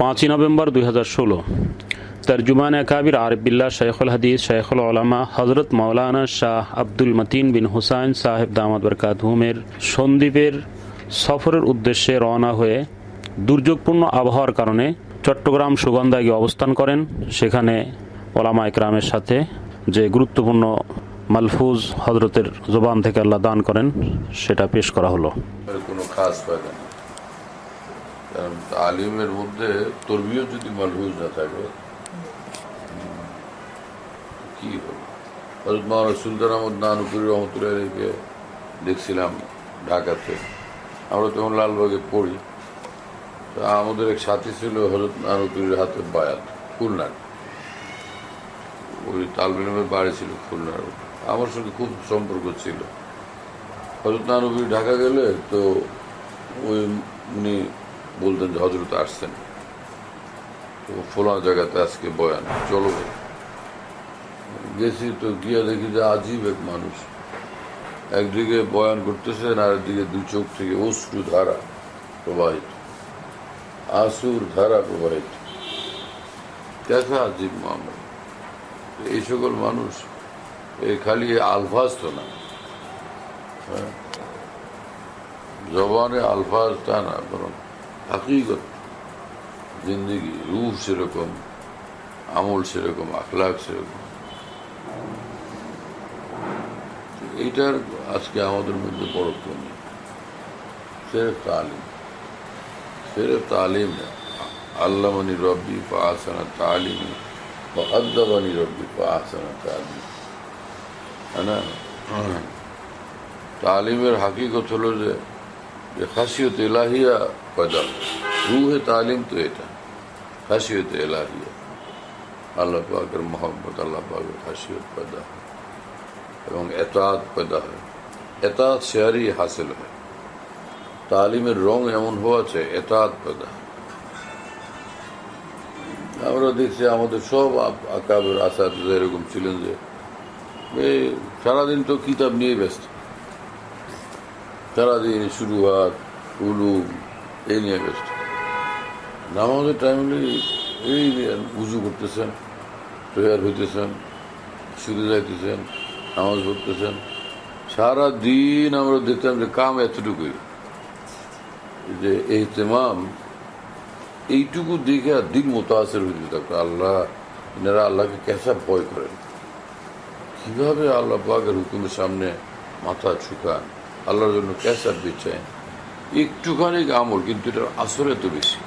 পাঁচই নভেম্বর দুই হাজার ষোলো। তর্জুমান একাবির আরবিল্লা শেখুল হাদিস শেখুল ওলামা হজরত মৌলানা শাহ আব্দুল মতিন বিন হুসাইন সাহেব দামাদ বরকাতহুমের সন্দ্বীপের সফরের উদ্দেশ্যে রওনা হয়ে দুর্যোগপূর্ণ আবহাওয়ার কারণে চট্টগ্রাম সুগন্ধায় গিয়ে অবস্থান করেন। সেখানে ওলামা একরামের সাথে যে গুরুত্বপূর্ণ মালফুজ হজরতের জবান থেকে আল্লাহ দান করেন, সেটা পেশ করা হলো। কোনো তালিমের মধ্যে তরবিও যদি মালহুজ না থাকে কি হবে? হজরত মাওলানা সুলতান আহমদ নানুপুরি রহমতুল্লাহকে দেখছিলাম ঢাকাতে। আমরা তখন লালবাগে পড়ি। তো আমাদের এক সাথী ছিল হজরত নানুপুরির হাতে বায়াত, খুলনার। ওই তালবিলমের বাড়ি ছিল খুলনার। আমার সঙ্গে খুব সম্পর্ক ছিল। হজরত নানবী ঢাকা গেলে তো ওই উনি বলতেন যে হজরত আসছেন। তো ফোলা জায়গাতে আজকে বয়ান। চলো গেছি তো গিয়া দেখি যে আজীব এক মানুষ। একদিকে বয়ান করতেছেন আর একদিকে দু চোখ থেকে অশ্রু ধারা প্রবাহিত। আসুর ধারা প্রবাহিত। দেখা আজীব মামলা। এই সকল মানুষ এই খালি আলফাজ তো না। জবানে আলফাজ তা না, বরং হাকিগত জিন্দগি রূপ সেরকম আমল সেরকম আখলাক সেরকম। এইটার আজকে আমাদের মধ্যে বড় কমি সেরেফ তালিম। সেরেফ তালিম আল্লামানি রব্বি পা আসানা তালিম বা আদাবানি রব্বি পা আসানা তালিম। হ্যাঁ, হ্যাঁ তালিমের হাকিগত হলো যে খাসিয়ত এলাহিয়া পয়দা রুহে তালিম তো এটা খাসিয়ত এলাহিয়া আল্লাহ পাকের মোহাম্মত আল্লাহ পাকের খাসিয়ত পয়দা হয় এবং এতাত পয়দা হয় এতাত শেয়ারই হাসিল হয় তালিমের রং এমন হওয়া চাই এতাত পয়দা। আমরা দেখছি আমাদের সব আকাবের আসাদ এরকম ছিলেন যে সারাদিন তো কিতাব নিয়ে ব্যস্ত সারাদিন শুরুয়াত উলু এই নিয়ে ব্যস্ত। নামাজের টাইমে এই উজু করতেছেন, তৈয়ার হইতেছেন শুরু যাইতেছেন, নামাজ পড়তেছেন। সারা দিন আমরা দেখতাম যে কাম এতটুকুই। যে এই তেমাম, এইটুকু দেখে আর দিন মোতাসের হইতে থাকতো। আল্লাহ এনারা আল্লাহকে কেসা ভয় করেন। কীভাবে আল্লাহ পাকের হুকুমের সামনে মাথা ঝুঁকান? আল্লাহর জন্য ক্যাসার বিচ্ছেন একটুখানি আমল কিন্তু এটার আসরে তো বেশি।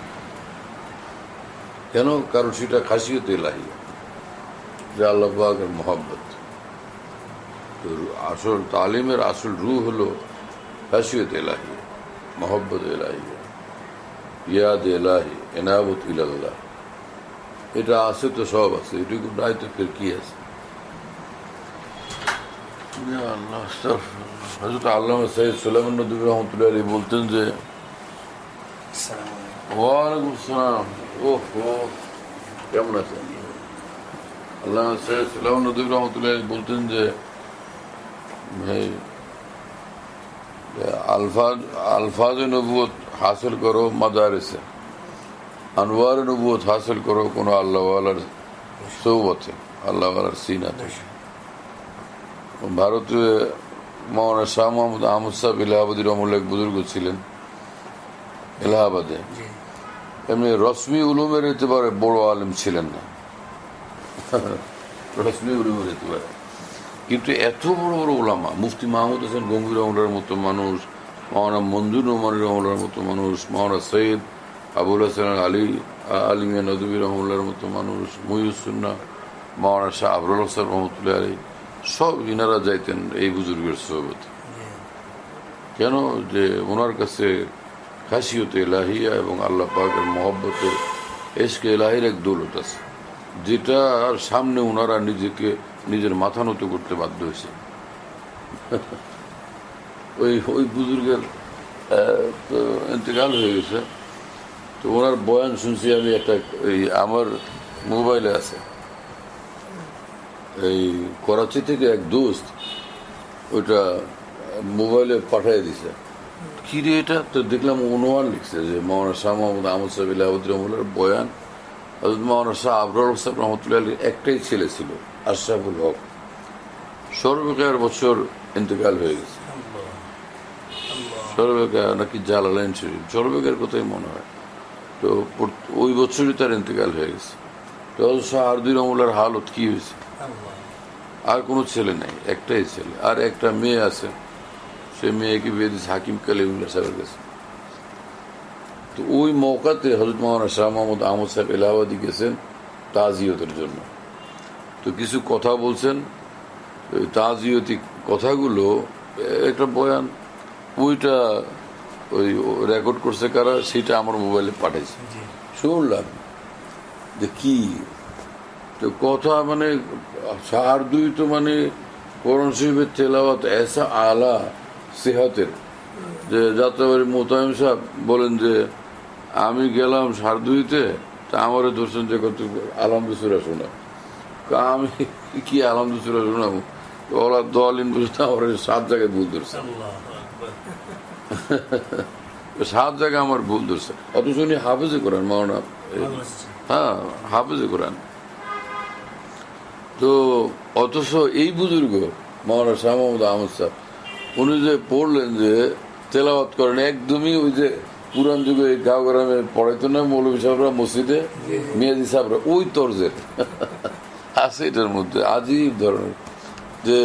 কেন? কারণ সেটা খাসিয়ত এলাহি যে আল্লাহ পাকের মোহাম্মত তো আসল তালিমের আসল রু হলো খাসিয়ত এলাহি মোহব্বত এলাহি ইয়াদ এলাহি এনাবত ইলাল্লাহ। এটা আছে তো সব আছে, এটুকু নাই তো ফের কি আছে। হজরত আল্লাহ সৈয়দ রহমতুল্লাহ আলী বলতেন যে ওয়ালাইকুম সালাম কেমন আছেন আল্লাহ সৈয়দ রহমতুল্লাহ আলী বলতেন যে ভাই আলফাজ আলফাজ নবুয়ত হাসিল করো মাদারেসে আনোয়ার নবুয়ত হাসিল করো কোনো আল্লাহওয়ালার সৌবতে আল্লাহওয়ালার সিনাতে ভারতে মৌলানা শাহ মোহাম্মদ আহমদ সাহেব এলাহাবাদী রহমুল্লাহ এক বুজুর্গ ছিলেন এলাহাবাদে। এমনি রশ্মি উলুমের এতেবারে বড় আলেম ছিলেন না। রশ্মি উলুমের এতেবারে। কিন্তু এত বড় বড় ওলামা মুফতি মাহমুদ হোসেন গম্ভীর রহমুল্লার মতো মানুষ মৌলানা মঞ্জুর রহমান রহমুল্লার মতো মানুষ মৌলানা সৈয়দ আবুল হাসান আলী আলিমিয়া নদী রহমুল্লার মতো মানুষ মহিউসুন্না মৌলানা শাহ আবরুল হাসান রহমতুল্লাহ আলী সব ইনারা যাইতেন এই বুজুর্গের সোহবতে। কেন যে ওনার কাছে খাসিয়ত এলাহিয়া এবং আল্লাহ পাকের মহব্বতের এসকে এলাহির এক দৌলত আছে, যেটার সামনে ওনারা নিজেকে, নিজের মাথা নত করতে বাধ্য হয়েছে ওই ওই বুজুর্গের তো ইন্তেকাল হয়ে গেছে। তো ওনার বয়ান শুনছি আমি একটা, এই আমার মোবাইলে আছে। এই করাচি থেকে এক দোস্ত ওইটা মোবাইলে পাঠিয়ে দিছে। কি রে এটা? তো দেখলাম অনুমান লিখছে যে মৌলানা শাহ মোহাম্মদ আহমদ সাহেব ইলাহাবুদ রহমুল্লার বয়ান। হজরত মৌলানা শাহ আবরার সাহেব রহমতুল্লাহ একটাই ছেলে ছিল, আশরাফুল হক। সর্বকার বছর ইন্তেকাল হয়ে গেছে। সর্বকার নাকি জালালাইন শরীফ, সর্বকার কথাই মনে হয়। তো ওই বছরই তার ইন্তেকাল হয়ে গেছে। তো শাহ আরদুর রহমুল্লার হালত কি হয়েছে? আর কোনো ছেলে নেই একটাই ছেলে। আর একটা মেয়ে আছে সে মেয়েকে বিয়ে দিয়েছে হাকিম কালিমুল্লাহ সাহেবের কাছে। তো ওই মৌকাতে হজরত মৌলানা শাহ মোহাম্মদ আহমদ সাহেব এলাহাবাদি গেছেন তাজিয়তের জন্য। তো কিছু কথা বলছেন ওই তাজিয়তি কথাগুলো একটা বয়ান ওইটা ওই রেকর্ড করছে কারা সেটা আমার মোবাইলে পাঠাইছে। শুনলাম যে কি? তো কথা মানে সার দুই তো মানে কোরআন শরীফের তেলাওয়াত এসা আলা সেহাতের। যে যাত্রাবাড়ি মোতায়েম সাহেব বলেন যে আমি গেলাম সারদুইতে তা আমারও ধরছেন যে কত আলহামদুসুরা শোনা। আমি কি আলহামদুসুরা শোনাবো? ওরা দলিন বুঝতে আমার সাত জায়গায় ভুল ধরছে। সাত জায়গায় আমার ভুল ধরছে। অথচ উনি হাফেজে করেন মাওনা হ্যাঁ হাফেজে কোরআন। তো অথচ এই বুজুর্গ মহারাজ শাহমহমদ আহমদ সাহ উনি যে পড়লেন যে তেলাওয়াত করেন একদমই ওই যে পুরান যুগে গাঁও গ্রামে পড়াইতো না মৌলভী সাহেবরা মসজিদে মেয়াদি সাহেবরা ওই তর্জের। আছে এটার মধ্যে আজই ধরনের। যে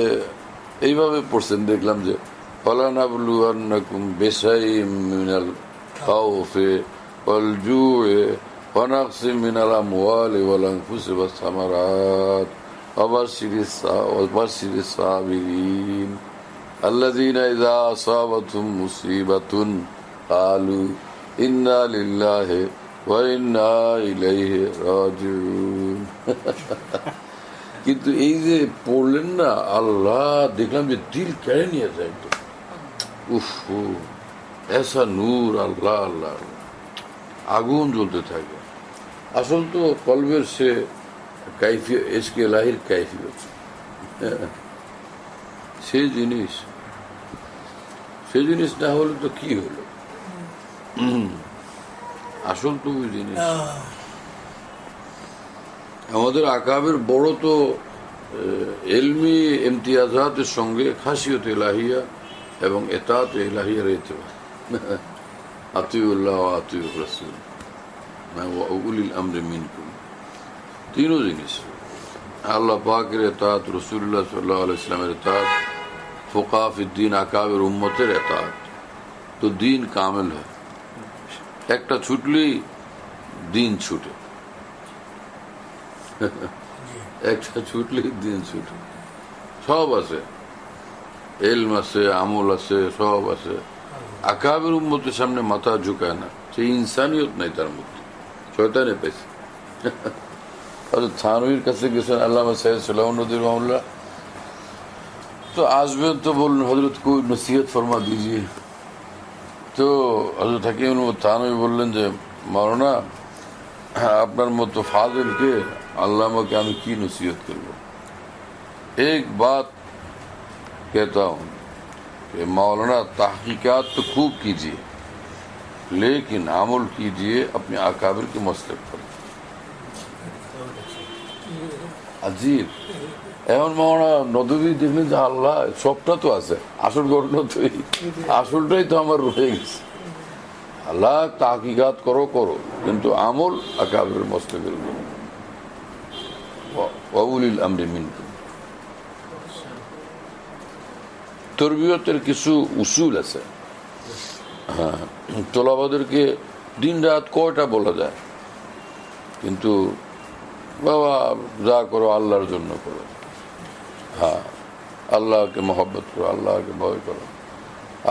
এইভাবে পড়ছেন দেখলাম যে ফলানাবলুয়ান্নাকুম বেসাই মিনাল খাওফে ওয়াল জুয়ে মিনাল আমওয়ালি ওয়াল আনফুসি ওয়াস সামারাত। وبشر الصابرين الذين إذا أصابتهم مصيبة قالوا إنا لله وإنا إليه راجعون কিন্তু এই যে পড়লেন না আল্লাহ দেখলাম যে দিল কেড়ে নিয়েছে একদম উফ এসা নূর আল্লাহ আল্লাহ আগুন জ্বলতে থাকে আসল তো কলবের সে কাইফি এসকে লাহির কাইফিয়ত সেই জিনিস সেই জিনিস না হলে তো কি হলো আসল তো ওই জিনিস আমাদের আকাবের বড় তো এলমি ইমতিয়াজাতের সঙ্গে খাসিয়ত এলাহিয়া এবং এতাত এলাহিয়া রয়েছে আতিউল্লাহ আতিউর রসুল উলিল আমরে মিনকুম তিনও জিনিস আল্লাহ পাকের এতাত রসুল্লাহ সাল্লাহ ইসলামের এতাত ফোকাফিদ্দিন আকাবের উম্মতের এতাত তো দিন কামেল হয় একটা ছুটলেই দিন ছুটে একটা ছুটলেই দিন ছুটে সব আছে এলম আছে আমল আছে সব আছে আকাবের উম্মতের সামনে মাথা ঝুঁকায় না সেই ইনসানিয়ত নাই তার মধ্যে শয়তানে পেয়েছে আচ্ছা, হয়তো কাছে গেছেন আল্লাহ সাহেব সালামুদ্দিন মামলা। তো আসবেন তো বলুন হজরত কই নসিহত ফরমা দিজিয়ে তো হজরত হাকিম থানবি বললেন যে মারোনা আপনার মতো ফাজিলকে আল্লামাকে আমি কি নসিহত করব? এক বাত कहता हूँ मौलाना तहकीक़ात तो खूब কিজিয়ে लेकिन अमल कीजिए अपने अकाबिर के मसलक पर আজিব। এখন মনে নদী দেখলেন যে আল্লাহ, সবটা তো আছে। আসল ঘটনা তো আসলটাই তো আমার রয়ে গেছে। আল্লাহ তাকিগাত করো করো। কিন্তু আমল আকাবের মস্তকের ওয়াউলিল আমরি মিনকুম। তরবিয়তের কিছু উসুল আছে। হ্যাঁ তোলাবাদেরকে দিন রাত কয়টা বলা যায়? কিন্তু বাবা যা করো আল্লাহর জন্য করো। হ্যাঁ আল্লাহকে মহব্বত করো আল্লাহকে ভয় করো।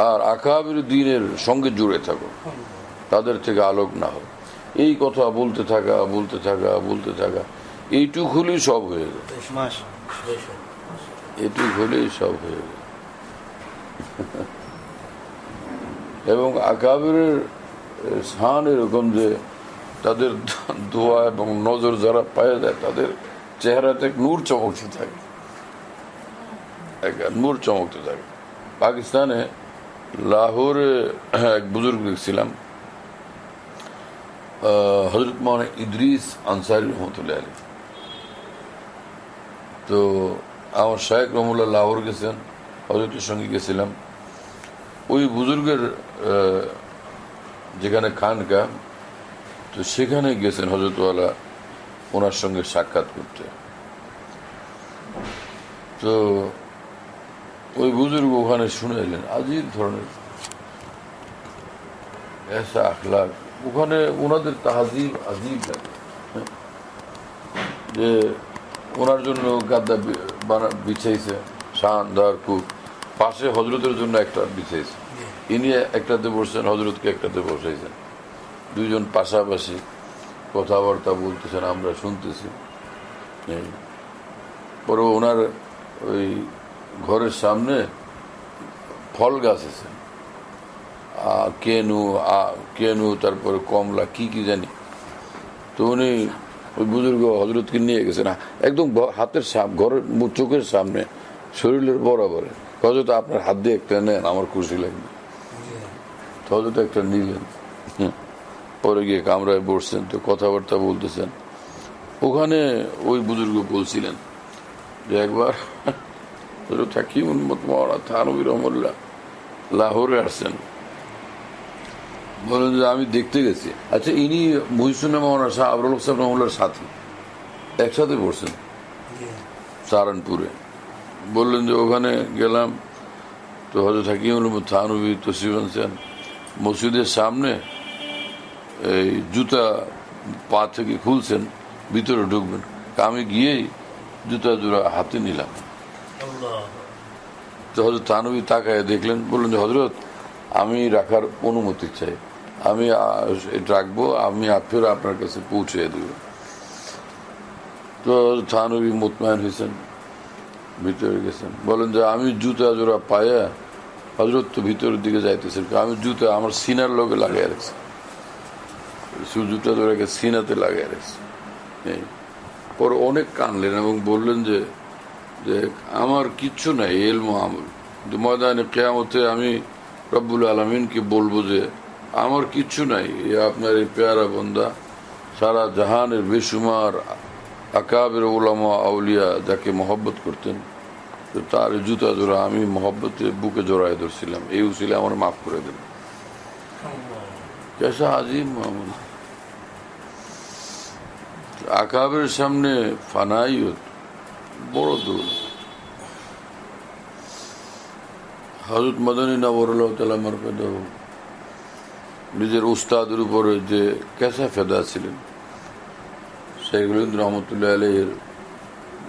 আর আকাবির দিনের সঙ্গে জুড়ে থাকো। তাদের থেকে আলোক না হোক এই কথা বলতে থাকা বলতে থাকা বলতে থাকা এইটুক হলেই সব হয়ে গেল মাস। এটুক হলেই সব হয়ে গেল এবং আকাবিরের স্থান এরকম যে তাদের দোয়া এবং নজর যারা পায়ে যায় তাদের চেহারাতে নূর চমকতে থাকে। এক নূর চমকতে থাকে। পাকিস্তানে লাহোরে এক বুজুর্গ দেখছিলাম হজরত মৌলানা ইদ্রিস আনসারি রহমতুল্লাহ আলী তো আমার শাহেক রহমুল্লাহ লাহোর গেছেন হজরতের সঙ্গে গেছিলাম। ওই বুজুর্গের যেখানে খানকা তো সেখানে গেছেন হজরতওয়ালা ওনার সঙ্গে সাক্ষাৎ করতে। তো ওই বুজুর্গ ওখানে শুনে এলেন আজিব ধরনের এসা আখলাক। ওখানে ওনাদের তাহাজিব আজিব লাগে। যে ওনার জন্য গাদ্দা বিছাইছে শানদার খুব পাশে হজরতের জন্য একটা বিছাইছে। ইনি একটাতে বসছেন হজরতকে একটাতে বসাইছেন। দুইজন পাশাপাশি কথাবার্তা বলতেছেন আমরা শুনতেছি। পরে ওনার ওই ঘরের সামনে ফল গাছ আছে। কেনু আ, কেনু তারপরে কমলা কি কি জানি। তো উনি ওই বুজুর্গ হজরতকে নিয়ে গেছেন একদম হাতের সাম ঘরের চোখের সামনে শরীরের বরাবরে। হজরত আপনার হাত দিয়ে একটা নেন আমার খুশি লাগবে। তো হজরত একটা নিলেন। পরে গিয়ে কামরায় বসছেন তো কথাবার্তা বলতেছেন। ওখানে ওই বুজুর্গ বলছিলেন যে একবার হাকিম উন্মত মহারা থানবির রহমুল্লাহ লাহোরে আসছেন। বলেন যে আমি দেখতে গেছি। আচ্ছা ইনি মহিসুন্না মহানা শাহ আবরুল হোসেন রহমুল্লার সাথী একসাথে পড়ছেন সাহারানপুরে। বললেন যে ওখানে গেলাম তো হজরত হাকিমুল থানবী তসিব আনছেন। মসজিদের সামনে এই জুতা পা থেকে খুলছেন ভিতরে ঢুকবেন। আমি গিয়েই জুতা জোড়া হাতে নিলাম। তো হজরত থানবী তাকায় দেখলেন বললেন যে হজরত আমি রাখার অনুমতি চাই। আমি রাখব আমি ফের আপনার কাছে পৌঁছে দেব। তো থানবী মোতমায়ন হয়েছেন ভিতরে গেছেন। বলেন যে আমি জুতা জোড়া পায়া হজরত তো ভিতরের দিকে যাইতেছেন আমি জুতা আমার সিনার লোকে লাগাই রাখছি। জুতা জোড়াকে সিনাতে লাগাই রাখছি। পরে অনেক কানলেন এবং বললেন যে যে আমার কিচ্ছু নাই, এলম আমল। কিন্তু ময়দানে কেয়ামতে আমি রব্বুল আলমিনকে বলব যে, আমার কিচ্ছু নাই, এ আপনার এই পেয়ারা বন্দা, সারা জাহানের বেসুমার আকাবের ওলামা আউলিয়া যাকে মহব্বত করতেন, তো তার জুতা জোড়া আমি মহব্বতে বুকে জড়ায় ধরছিলাম। এই উচিলে আমার মাফ করে কেসা আজিম আকাবের সামনে ফানাই বড় দূর হজরত মদনী নবরুল্লাহ তালা মরফেদ নিজের উস্তাদের উপরে যে কেসা ফেদা ছিলেন শেখুলিন রহমতুল্লাহ আলহের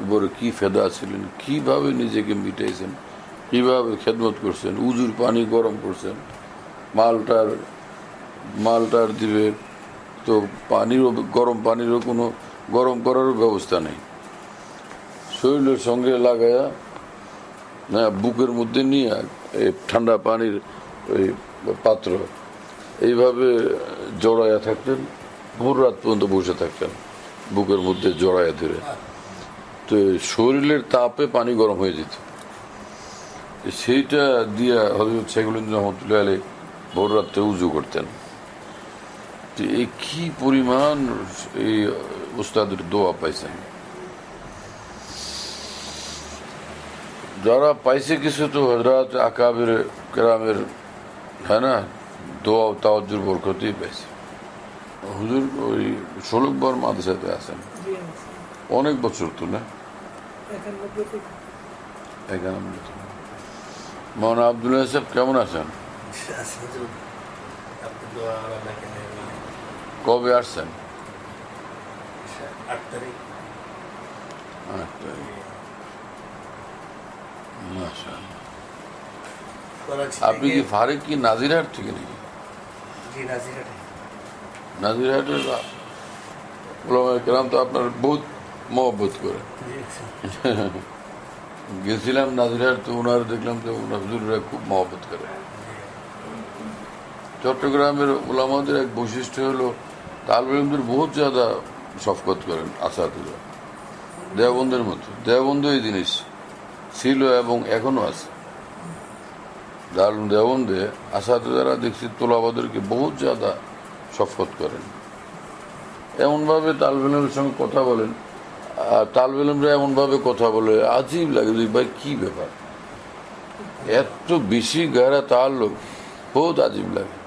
উপরে কি ফেদা ছিলেন কীভাবে নিজেকে মিটাইছেন কীভাবে খেদমত করছেন উজুর পানি গরম করছেন মালটার মালটার দিবে। তো পানিরও, গরম পানিরও কোনো, গরম করারও ব্যবস্থা নেই। শরীরের সঙ্গে লাগায়া, না, বুকের মধ্যে নিয়ে এই ঠান্ডা পানির ওই পাত্র, এইভাবে জড়াইয়া থাকতেন, ভোর রাত পর্যন্ত বসে থাকতেন, বুকের মধ্যে জড়াইয়া ধরে। তো শরীরের তাপে পানি গরম হয়ে যেত। সেইটা দিয়া হজরত শেখুলিন রহমতুল্লাহ আলী ভোর রাত্রে উজু করতেন। তো এই কি পরিমাণ এই উস্তাদের দোয়া পাইছেন যারা পাইছে কিছু তো হজরত আকাবের গ্রামের হ্যাঁ না? দোয়া তাওয়াজুর বরকতেই পাইছে। হুজুর ওই ষোলকবার মাদ্রাসাতে আছেন। অনেক বছর তো না? একানব্বই। আবদুল্লাহ সাহেব কেমন আছেন? কবে আসছেন? আপনি কি ফারেক কি নাজিরহাট থেকে নাকি? নাজিরহাটের কেরাম তো আপনার বহুত মহব্বত করে। গেছিলাম নাজিরহাট তো ওনার দেখলাম তো ওনার খুব মহব্বত করে। চট্টগ্রামের ওলামাদের এক বৈশিষ্ট্য হলো তালবেলমদের বহুত জাদা শফকত করেন আসাদুল্লাহ। দেওবন্দের মতো দেওবন্ধ এই জিনিস ছিল এবং এখনও আছে। দারুণ দেওবন্দে আসাতে যারা দেখছি তোলাবাদেরকে বহুত জাদা শফকত করেন। এমনভাবে তালবেলের সঙ্গে কথা বলেন। আর তালবেলমরা এমনভাবে কথা বলে, আজীব লাগে ভাই কি ব্যাপার? এত বেশি গায়রা তার লোক, বহুত আজীব লাগে।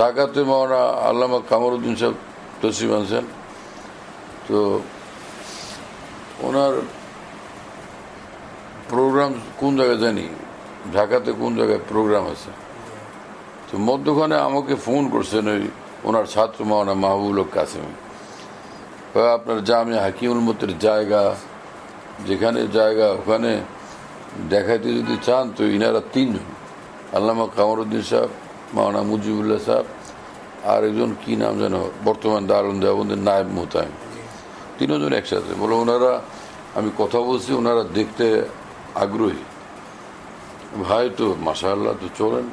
ঢাকাতে মাওনা আল্লামা কামরুদ্দিন সাহেব তসিম আনছেন। তো ওনার প্রোগ্রাম কোন জায়গায় জানি? ঢাকাতে কোন জায়গায় প্রোগ্রাম আছে? তো মধ্যখানে আমাকে ফোন করছেন ওই ওনার ছাত্র মাওনা মাহবুল কাসেমি। আপনার জামিয়া হাকিমুল মতের জায়গা, যেখানে জায়গা ওখানে দেখাইতে যদি চান, তো ইনারা তিনজন। আল্লামা কামরুদ্দিন সাহেব মাওনা মুজিবুল্লাহ সাহেব আর একজন কি নাম যেন, বর্তমান দারুণ দেওবন্দের নায়েব মোতায়েম। তিনজন একসাথে। বলে ওনারা, আমি কথা বলছি, ওনারা দেখতে আগ্রহী। ভাই তো, মাশাআল্লাহ, তো চলেন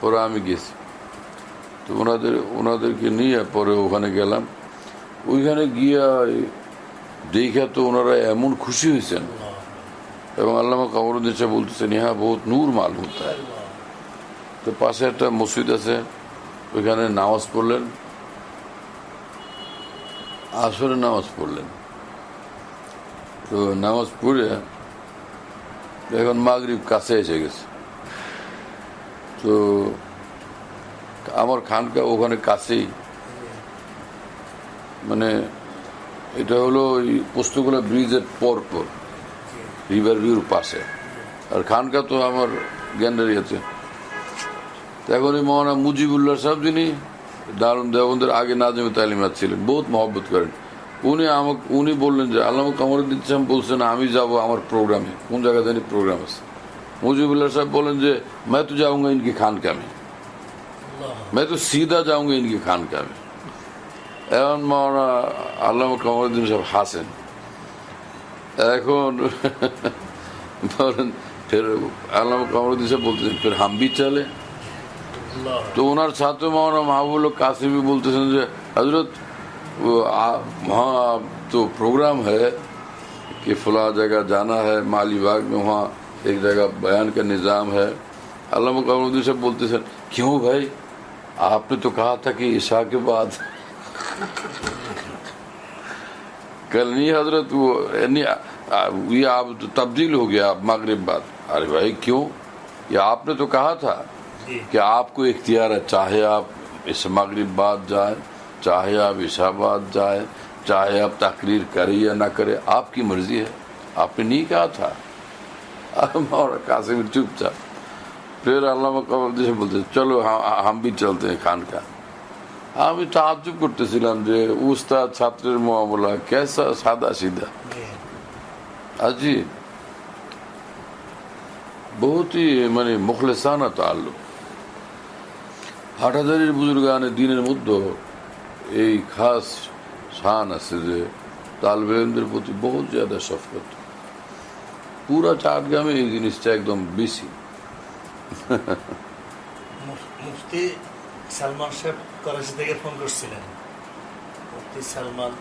পরে আমি গেছি। তো ওনাদের, ওনাদেরকে নিয়ে পরে ওখানে গেলাম। ওইখানে গিয়া দেখে তো ওনারা এমন খুশি হয়েছেন। এবং আল্লামা কামরুদ্দিন সাহেব বলতেছেন, ইহা বহুত নূর মাল হতা। তো পাশে একটা মসজিদ আছে, ওইখানে নামাজ পড়লেন। আসরে নামাজ পড়লেন। তো নামাজ পড়ে এখন মাগরিব কাছে এসে গেছে। তো আমার খানকা ওখানে কাছেই। মানে এটা হলো ওই পোস্তগোলা ব্রিজের পর পর, রিভার ভিউর পাশে। আর খানকা তো আমার গ্যান্ডারিয়াতে তো এখন এই মহানা মুজিবুল্লাহ সাহেব যিনি দারুন দেওবন্দের আগে নাজমে তালিমাত ছিলেন বহুত মহব্বত করেন উনি আমাকে উনি বললেন যে আল্লাহ কামরুদ্দিন সাহেব বলছেন আমি যাব আমার প্রোগ্রামে কোন জায়গায় জানি প্রোগ্রাম আছে मुजीबुल्ला साहब बोले जे मैं तो जाऊंगा इनकी खानका में मैं तो सीधा जाऊंगा इनकी खानका में এখন মাওনা আল্লাহ কামরুদ্দিন সাহেব হাসেন এখন বলেন ফের আল্লাহ কামরুদ্দিন সাহেব বলতেছেন ফের হাম भी चले तो ওনার ছাত্র মাওনা মাহবুল কাসিমি বলতেছেন যে হজরত वो आ- वहाँ तो प्रोग्राम है कि फला जगह जाना है माली बाग में वहाँ एक जगह बयान का निज़ाम है अल्लाह कमरुद्दीन साहब बोलते थे क्यों भाई आपने तो कहा था कि ईशा के बाद कल नहीं हजरत वो नहीं आ- ये आप तो तब्दील हो गया आप मगरब बाद अरे भाई क्यों ये आपने तो कहा था कि आपको इख्तियार है चाहे आप इस मगरब बाद जाए चाहे आप ईशाबाद जाए चाहे आप तकरीर करें या ना करें आपकी मर्जी है आपने नहीं कहा था और कासिम चुपचाप फिर अल्लाह कमर से बोलते चलो हम हम भी चलते हैं खान का আমি তাজ্জুব করতেছিলাম যে উস্তাদ ছাত্রের মোয়ামলা কেসা সাদা সিধা আজি বহুত ही মানে মুখলেসানা তাল্লুক হাটাজারির বুজুর্গানের দিনের মধ্যে এই খাস শান আছে যে তালবেনদের প্রতি বহুত জ্যাদা শফকত পুরা চাটগ্রামে এই জিনিসটা একদম বেশি মুফ- মুফতি সালমান সাহেব করাচি থেকে ফোন করছিলেন মুফতি সালমান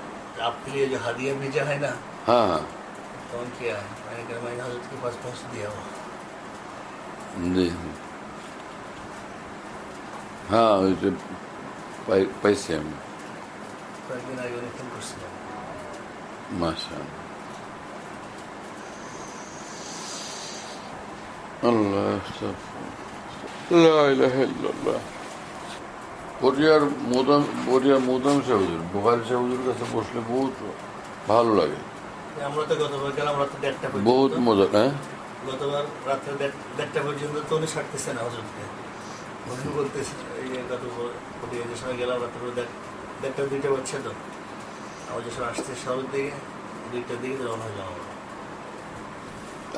আপনি ये जो हदिया भेजा है ना হ্যাঁ হ্যাঁ फोन किया है मैंने कहा मैं हजरत के पास पहुंच दिया हूँ জি হ্যাঁ ওই যে পাইছি আমি। কয়েকদিন আগে ফোন আল্লাহ মোদাম কাছে বসলে বহুত ভালো লাগে। বহুত মজা হ্যাঁ? গতবার রাত্রে দেড়- দেড়টা পর্যন্ত তো উনি ছাড়তেছে না হজরতকে উনি বলতেছে যে সময় গেলাম দেড়টা দুইটা বাচ্চা তো। আমার যে সময় আসছে শহরের দিকে দুইটার দিকে রওনা হয়ে যাওয়া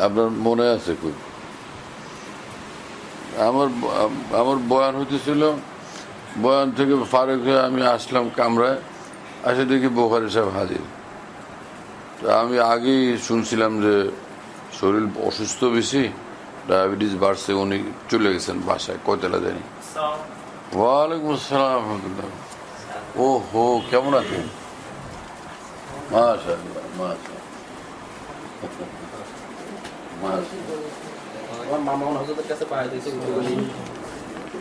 আপনার মনে আছে খুব আমার আমার বয়ান হইতেছিল বয়ান থেকে ফারুক হয়ে আমি আসলাম কামরায় আসে দেখি বোখারি সাহেব হাজির। তো আমি আগেই শুনছিলাম যে শরীর অসুস্থ বেশি ডায়াবেটিস বাড়ছে উনি চলে গেছেন বাসায় কয়তলা জানি। ওয়ালাইকুম আসসালাম রহমতুল্লাহ। ও হো কেমন আছেন? মাশাআল্লাহ মাশাআল্লাহ। আমার মামা হজরতের কাছে পাওয়া দিয়েছে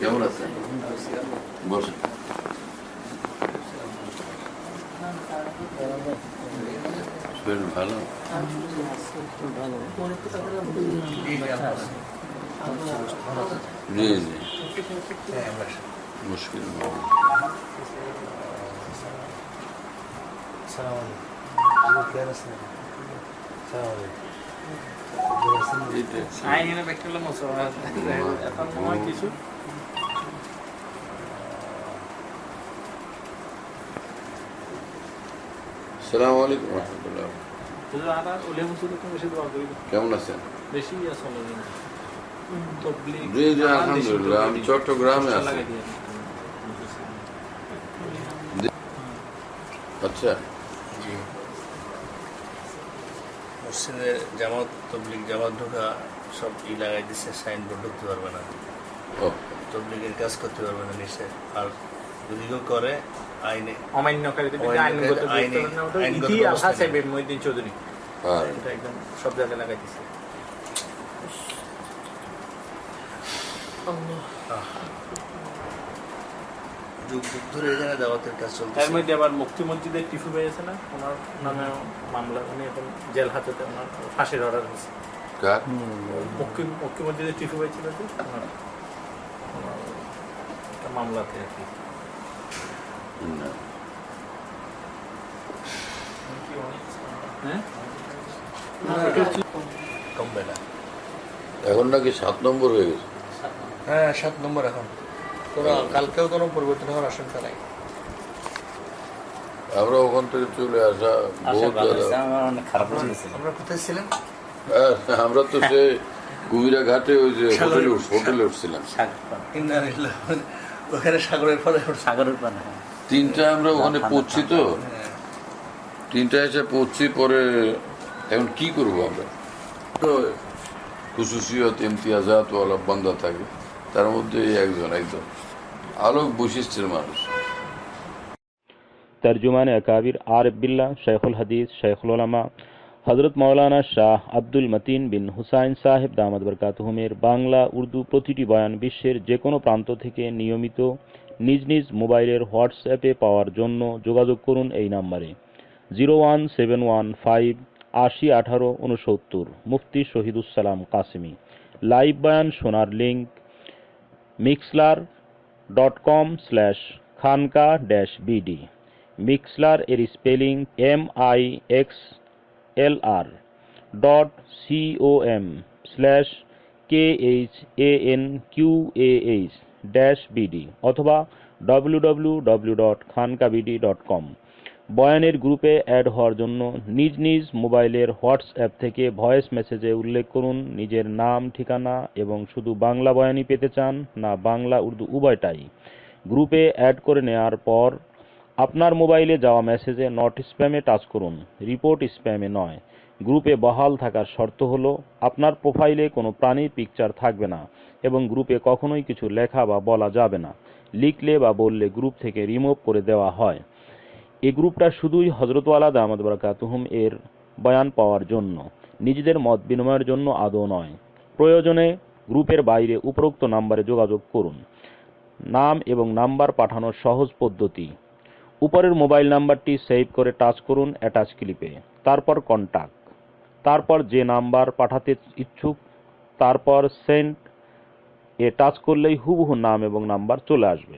কেমন আছেন? শরীর ভালো? জি জি। মুশকিল কিছু সালাম আলাইকুম রহমতুল্লাহ। কেমন আছেন? আমি চট্টগ্রামে আছি। আচ্ছা। মসজিদে জামাত তবলিগ জামাত ঢোকা সব ই লাগাই দিচ্ছে সাইনবোর্ড ঢুকতে পারবে না। ও। তবলিগের কাজ করতে পারবে না নিচে। আর যদি কেউ করে আইনে অমান্যকারী আইনগত আইনগত আলহা মহিউদ্দিন চৌধুরী। এটা একদম সব জায়গায় লাগাই দিছে। যুগ যুগ ধরে এখানে দাওয়াতের কাজ তার চলতেছে মধ্যে আবার মসজিদের টিফু পেয়েছে না? ওনার নামে মামলা উনি এখন জেল হাজতে ওনার ফাঁসির অর্ডার হয়েছে কার? মুক্তি মুক্তি টিফু পেয়েছিল যে মামলাতে আর কি। হ্যাঁ? এখন নাকি সাত নম্বর হয়ে গেছে। হ্যাঁ সাত নম্বর এখন। কোনো কালকেও কোনো পরিবর্তন হওয়ার আশঙ্কা নাই। আমরা ওখান থেকে চলে আসা বহুত জায়গা আমরা কোথায় ছিলেন? হ্যাঁ, আমরা তো সে কুমিরা ঘাটে ওই যে হোটেলে হোটেলে উঠছিলাম। ওখানে সাগরের পরে সাগরের পানা তিনটা আমরা ওখানে পড়ছি তো। হ্যাঁ। তিনটা এসে পড়ছি পরে এখন কি করব আমরা? তো খুশুসিয়ত ইমতিয়াজাত ওয়ালা বান্দা থাকে। তার মধ্যে একজন একদম। আলোক বৈশিষ্ট্যের মানুষ। তর্জমান আকাবির আরিফ বিল্লাহ শেখুল হাদিস শেখুল ওলামা হজরত মৌলানা শাহ আব্দুল মতিন বিন হুসাইন সাহেব দামাদ বরকাতহুমের বাংলা, উর্দু প্রতিটি বয়ান বিশ্বের যে কোনো প্রান্ত থেকে নিয়মিত নিজ নিজ মোবাইলের হোয়াটসঅ্যাপে পাওয়ার জন্য যোগাযোগ করুন এই নাম্বারে। Zero one seven one five আশি আঠারো উনসত্তর মুফতি শহীদুসালাম কাসিমি। লাইভ বয়ান শোনার link Mixlr dot com slash Khanqah dash BD Mixlr এর spelling M I X L R dot CO M slash K H A N Q A H dash BD অথবা W W W dot Khanqah Khanqah BD dot কম বয়ানের গ্রুপে add হওয়ার জন্য নিজ নিজ মোবাইলের WhatsApp থেকে ভয়েস মেসেজে উল্লেখ করুন নিজের নাম, ঠিকানা এবং শুধু বাংলা বয়ানই পেতে চান না বাংলা, উর্দু উভয়টাই। গ্রুপে অ্যাড করে নেওয়ার পর আপনার মোবাইলে যাওয়া মেসেজে নট স্প্যামে টাচ করুন, রিপোর্ট স্প্যামে নয়। গ্রুপে বহাল থাকার শর্ত হলো আপনার প্রোফাইলে কোনো প্রাণীর পিকচার থাকবে না এবং গ্রুপে কখনোই কিছু লেখা বা বলা যাবে না। লিখলে বা বললে গ্রুপ থেকে রিমুভ করে দেওয়া হয়। এই গ্রুপটা শুধুই হজরত হজরতওয়ালা দামাদ বরকাতুহুম এর বয়ান পাওয়ার জন্য, নিজেদের মত বিনিময়ের জন্য আদৌ নয়। প্রয়োজনে গ্রুপের বাইরে উপরোক্ত নাম্বারে যোগাযোগ করুন। নাম এবং নাম্বার পাঠানোর সহজ পদ্ধতি। উপরের মোবাইল নাম্বারটি সেভ করে টাচ করুন অ্যাটাচ ক্লিপে। তারপর কন্টাক্ট। তারপর যে নাম্বার পাঠাতে ইচ্ছুক, তারপর সেন্ড। এ টাচ করলেই হুবহু নাম এবং নাম্বার চলে আসবে।